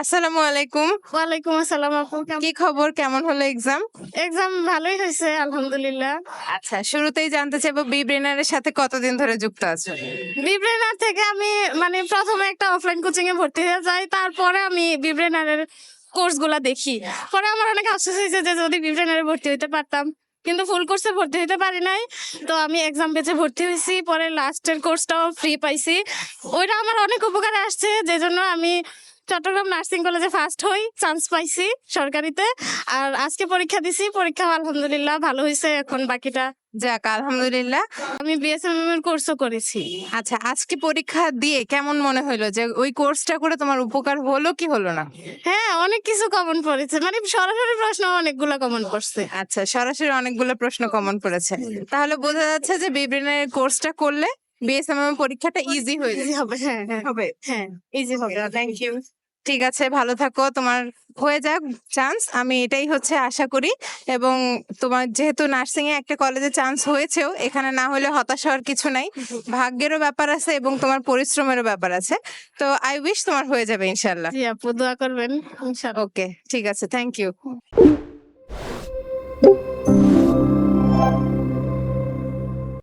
আসসালামু আলাইকুম। ওয়ালাইকুম আসসালাম আপু কি খবর? কেমন হলো এক্সাম এক্সাম ভালোই হয়েছে আলহামদুলিল্লাহ। আচ্ছা শুরুতেই জানতে চাইব বি ব্রেনারের সাথে কতদিন ধরে যুক্ত আছো? বিব্রেনার থেকে আমি মানে প্রথমে একটা অফলাইন কোচিং এ ভর্তি হয়ে যাই তারপরে আমি বিব্রেনারের কোর্সগুলা দেখি। পরে আমার অনেক আফসোস হয়েছে যে যদি বিব্রেনারে ভর্তি হইতে পারতাম। কিন্তু ফুল কোর্সে ভর্তি হইতে পারি নাই তো আমি এক্সাম বেঁচে ভর্তি হয়েছি পরে লাস্টের কোর্সটাও ফ্রি পাইছি। ওইটা আমার অনেক উপকারে আসছে যে জন্য আমি চট্টগ্রাম নার্সিং কলেজে ফার্স্ট হই চান্স পাইছি সরকারিতে। আর আজকে পরীক্ষা দিছি পরীক্ষা আলহামদুলিল্লাহ ভালো হয়েছে এখন বাকিটা যাক আলহামদুলিল্লাহ। আমি বিএসএমএম এর কোর্সও করেছি। আচ্ছা আজকে পরীক্ষা দিয়ে কেমন মনে হলো যে ওই কোর্সটা করে তোমার উপকার হলো কি হলো না? হ্যাঁ অনেক কিছু কমন পড়েছে। মানে সরাসরি প্রশ্ন অনেকগুলো কমন পড়ছে। আচ্ছা সরাসরি অনেকগুলো প্রশ্ন কমন পড়েছে। তাহলে বোঝা যাচ্ছে যে বি ব্রেনারের কোর্সটা করলে বিএসএমএম পরীক্ষাটা ইজি হয়ে যাবে হবে হ্যাঁ হ্যাঁ। হবে। হ্যাঁ ইজি হবে থ্যাংক ইউ ঠিক আছে ভালো থাকো। তোমার হয়ে যাক চান্স আমি এটাই হচ্ছে আশা করি। এবং তোমার যেহেতু নার্সিং এ একটা কলেজে চান্স হয়েছেও এখানে না হলে হতাশ হওয়ার কিছু নাই। ভাগ্যেরও ব্যাপার আছে এবং তোমার পরিশ্রমেরও ব্যাপার আছে। তো আই উইশ তোমার হয়ে যাবে ইনশাল্লাহ জি আপু দোয়া করবেন ইনশাআল্লাহ। ওকে ঠিক আছে। Thank you